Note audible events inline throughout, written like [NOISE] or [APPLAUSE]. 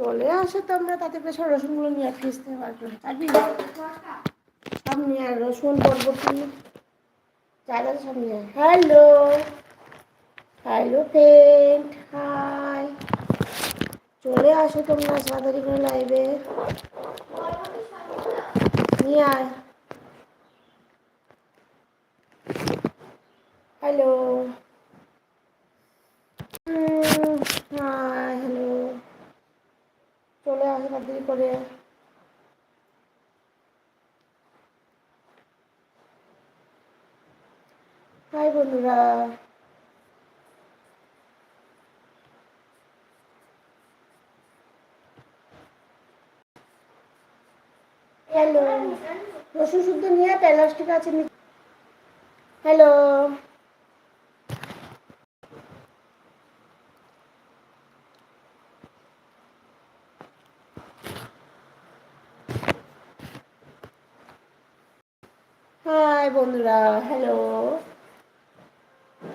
চলে আসো তোমরা তাতে পেছনে রসুনগুলো নিয়ে করে কাটবি সব নিয়ে আয়, রসুন বরবটি সব নিয়ে। হ্যালো হ্যালো ফ্রেন্ড হাই চলে আসো তোমরা তাড়াতাড়ি করে লাইভে নিয়ে আয়। হ্যালো চলে আসো তাড়াতাড়ি করে। হাই বন্ধুরা। হ্যালো রসুন শুদ্ধ নিয়ে প্যালাস্টিক আছে হ্যালো হাই বন্ধুরা হ্যালো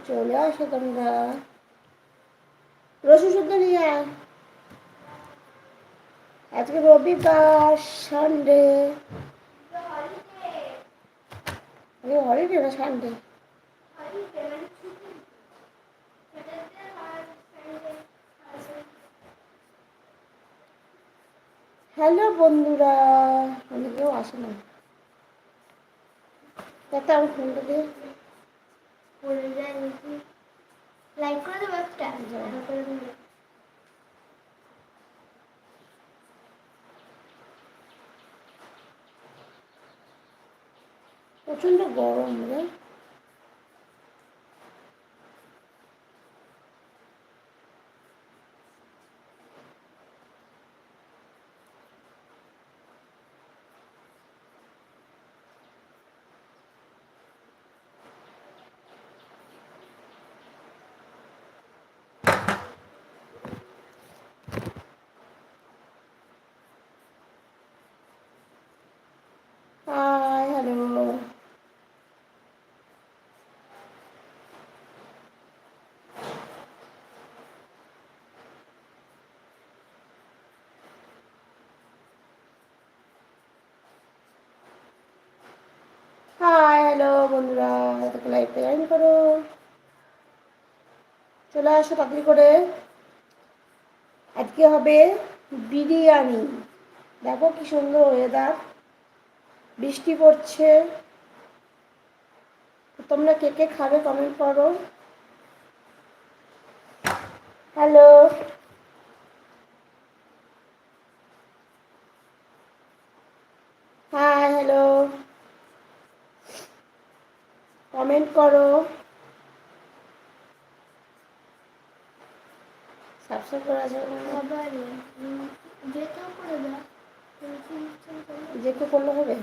চলে আসো তোমরা। রসুন শুদ্ধ নিয়ে আজকে রবিবার সানডে হলিডে না সানডে হ্যালো বন্ধুরা কেউ আসে না। একটা আমার ফোনটা দিয়ে লাইক করে দেবো একটা প্রচণ্ড গরম রে হাই হ্যালো হাই হ্যালো বন্ধুরা। তোকে লাইভে জয়েন করো। চলে আসো তাড়াতাড়ি করে। আজকে হবে বিরিয়ানি। দেখো কি সুন্দর ওয়েদার বৃষ্টি পড়ছে। তোমরা কে কে খাবে কমেন্ট করো। হ্যালো হাই হ্যালো কমেন্ট করো। করা আবার যেতেও করে দাও যে কেউ করলে হবে?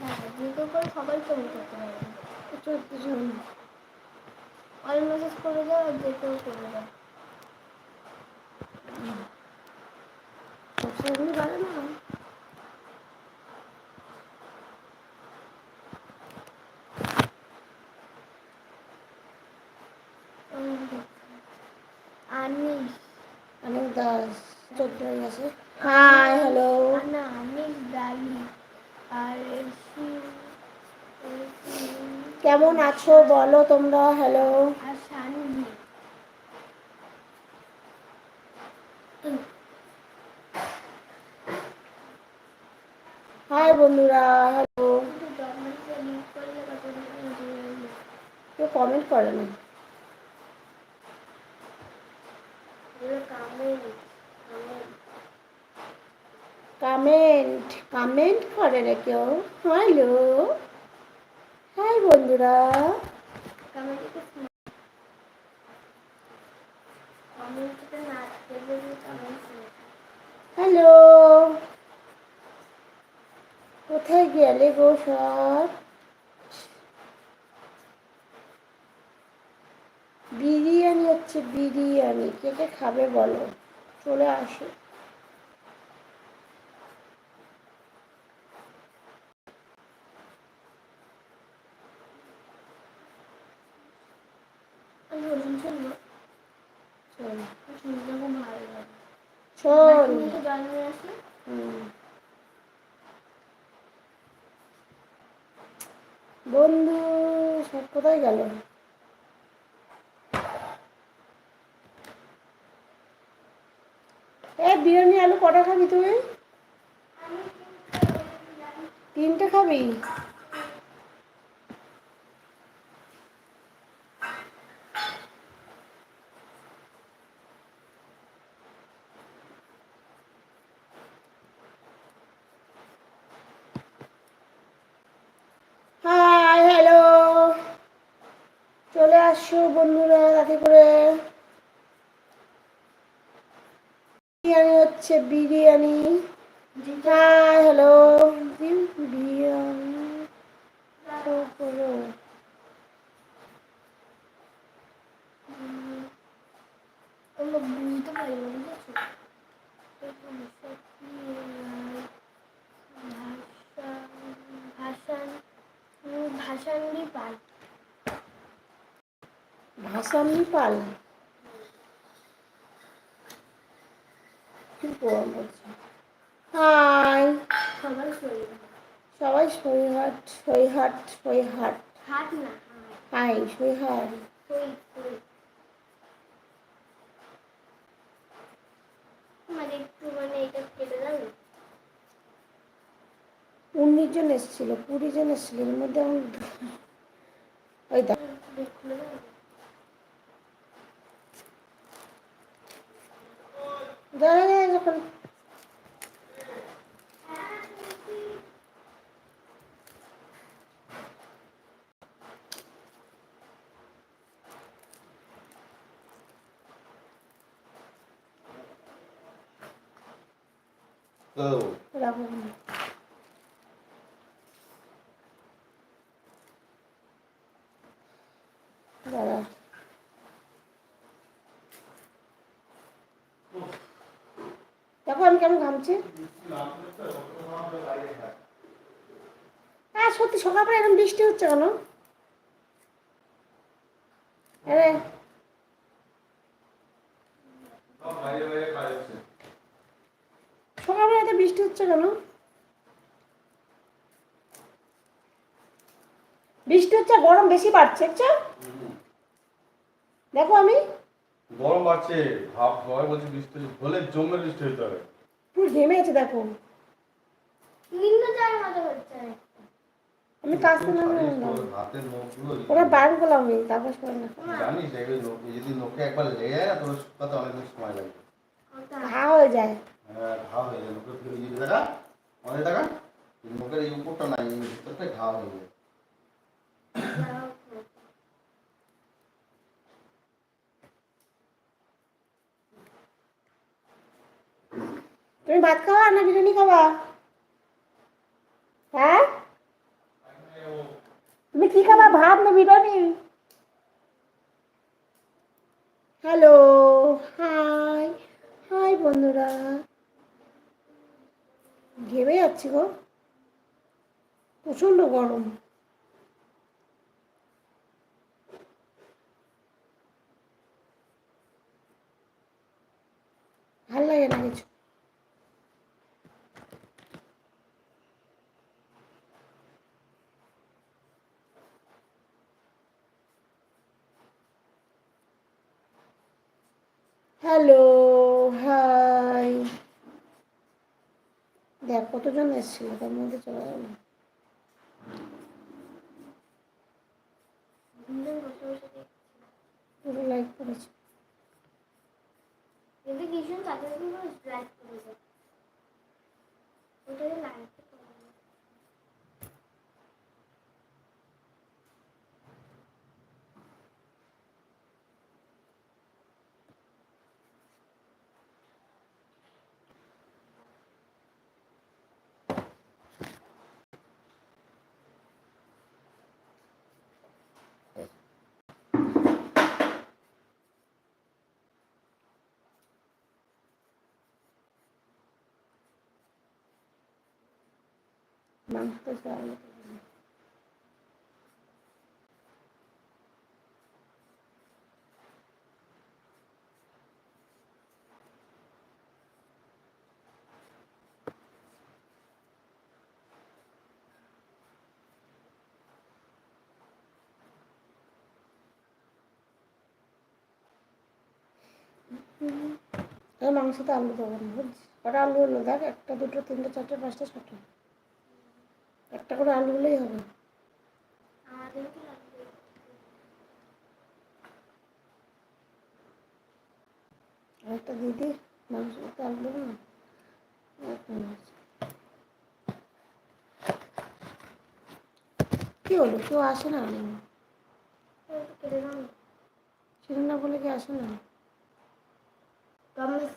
হ্যাঁ যেতেও করে সবাই কমেন্ট করতে পারবে করে দাও আর যেতেও করে দাও সবসময় পারে না আনিস অনেক এসি কেমন আছো? বলো তোমরা হ্যালো হাই বন্ধুরা হ্যালো কেউ কমেন্ট করে না। কামেন্ট কমেন্ট করে রে কেউ? হ্যালো হাই বন্ধুরা। হ্যালো কোথায় গেলে গো সব? বিরিয়ানি হচ্ছে বিরিয়ানি। কে কে খাবে বলো? চলে আসো। চলো আসি বন্ধু সব কোথায় গেল? এ বিরিয়ানি আলু কটা খাবি তুই? তিনটে খাবি হাই হ্যালো চলে আসছো বন্ধুরা তাতে করে বিরিয়ানি হচ্ছে বিরিয়ানি হাই হ্যালো বিরিয়ানি আমরা বুঝতে পারি না পাল ভাসানি পাল গরম পড়ছে? হাই। সবাই সবাই হাত না হাই মানে একটু মানে এটা কেটে যাবে উনিশ জন এসেছিল কুড়ি জন এসেছিল এর মধ্যে আমার [LAUGHS] ওই দেখ। খুলে যাবে দেখা যায় কেমন ঘামছি। হ্যাঁ সত্যি সকালবেলা এরকম বৃষ্টি হচ্ছে কেন? এত বৃষ্টি হচ্ছে কেন? বৃষ্টি হচ্ছে, গরম বেশি বাড়ছে দেখো আমি। গরম বাড়ছে, ভাব সবাই বলছে বৃষ্টি হলে জমে বৃষ্টি হতে হবে। পুরো ঘেমে আছে দেখো। আমি হাতের নখগুলো ওরা বার করলাম আমি তারপর করে না। জানিস যদি নোখে একবার লেগে যায় না তোর শুকাতে অনেকদিন সময় লাগবে। ঘা হয়ে যায়। হ্যাঁ ঘা হয়ে যায় নোখের ভিতরে এই যে দেখা অনেক টাকা নোখের এই উপরটা নাই ভিতরটা ঘা হয়ে যায়। তুমি ভাত খাওয়া না বিরিয়ানি খাওয়া? হ্যাঁ? তুমি কি খাবা, ভাত না বিরিয়ানি? হ্যালো, হাই হাই বন্ধুরা। ঘেমে যাচ্ছি গো। প্রচণ্ড গরম ভালো লাগে না কিছু হ্যালো হাই দেখ কতজন এসেছিল? তার মধ্যে চলে গেল। লাইক কিন্তু তাদের like Memang itu selalu begini. Memang itu selalu begini. Padahal lu lu dah, ekta, dua, tiga, empat, lima, enam. একটা করে আলু হলেই হবে। একটা দিদি মাংসতে আলু না। কি হলো? কেউ আসে না দাও না বলে কি আসে না?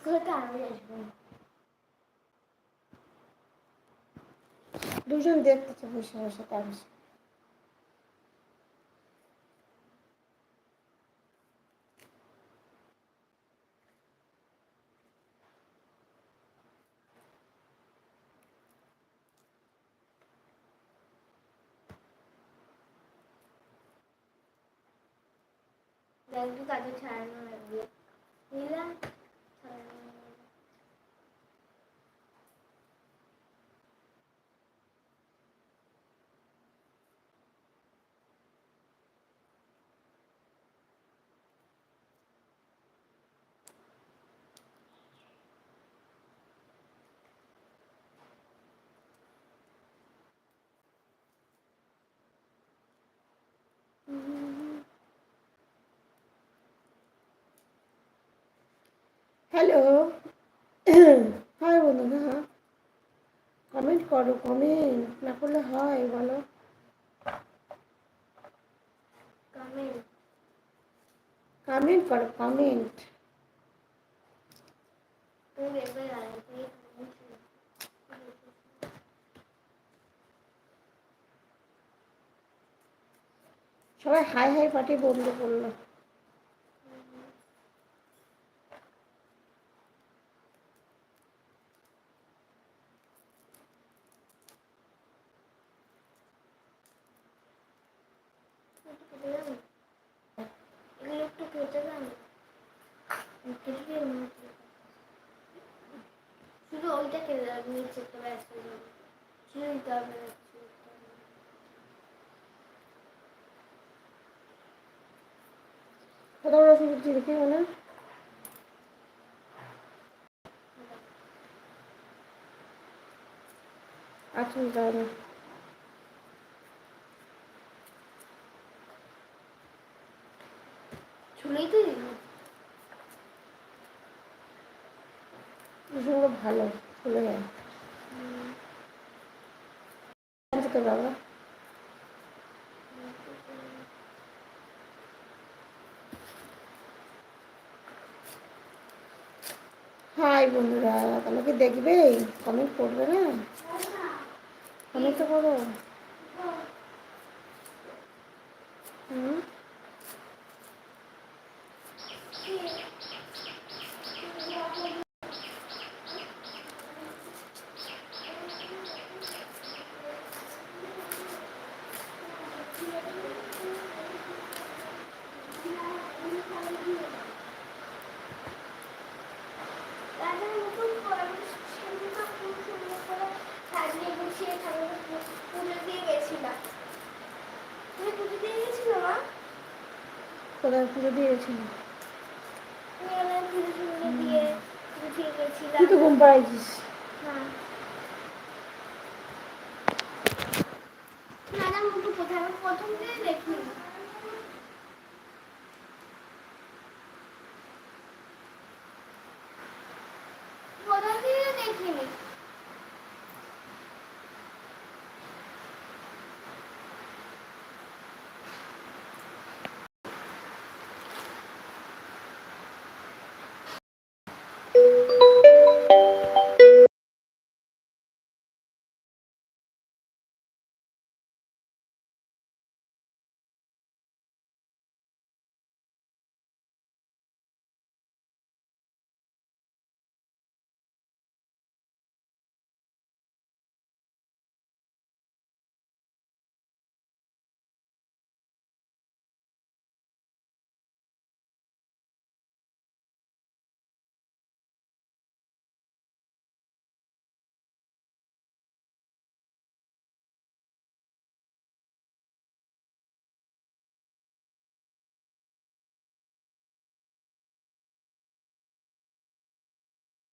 করতে আমি আসব Durun dört dakika başına şeker misin? जल्दी का जो छाया मिला হ্যালো। হয় বন্ধুরা। কমেন্ট করো কমেন্ট না করলে হয় বলো। কমেন্ট কমেন্ট করো কমেন্ট। সবাই হাই হাই পার্টি বন্ধ করল একটু কেটে দাও না। এগুলো একটু কেটে দাও না। কেটে দিয়ে অন্য কিছু করো। শুধু ওইটা কেটে দাও নিচে তো ব্যাস হয়ে যাবে ছিঁড়ে দিতে হবে না, ছিঁড়ে দিতে হবে না। কত বড় সবজি দেখি মানে আচ্ছা তাহলে ভালো চলে যায় বাবা। হাই বন্ধুরা তাহলে কি দেখবে কমেন্ট করবে না? কমেন্ট তো করো হুম দাদা নতুন সামনেটা খুব সুন্দর করে সাজিয়ে গুছিয়ে ঠাকুরকে পু- পুজো দিয়ে গেছিলাম তুমি পুজো দিয়ে গেছিল মা কোথায় পুজো দিয়ে তুই তো ঘুম পাড়াইছিস। হ্যাঁ। প্রথম থেকে দেখিনি।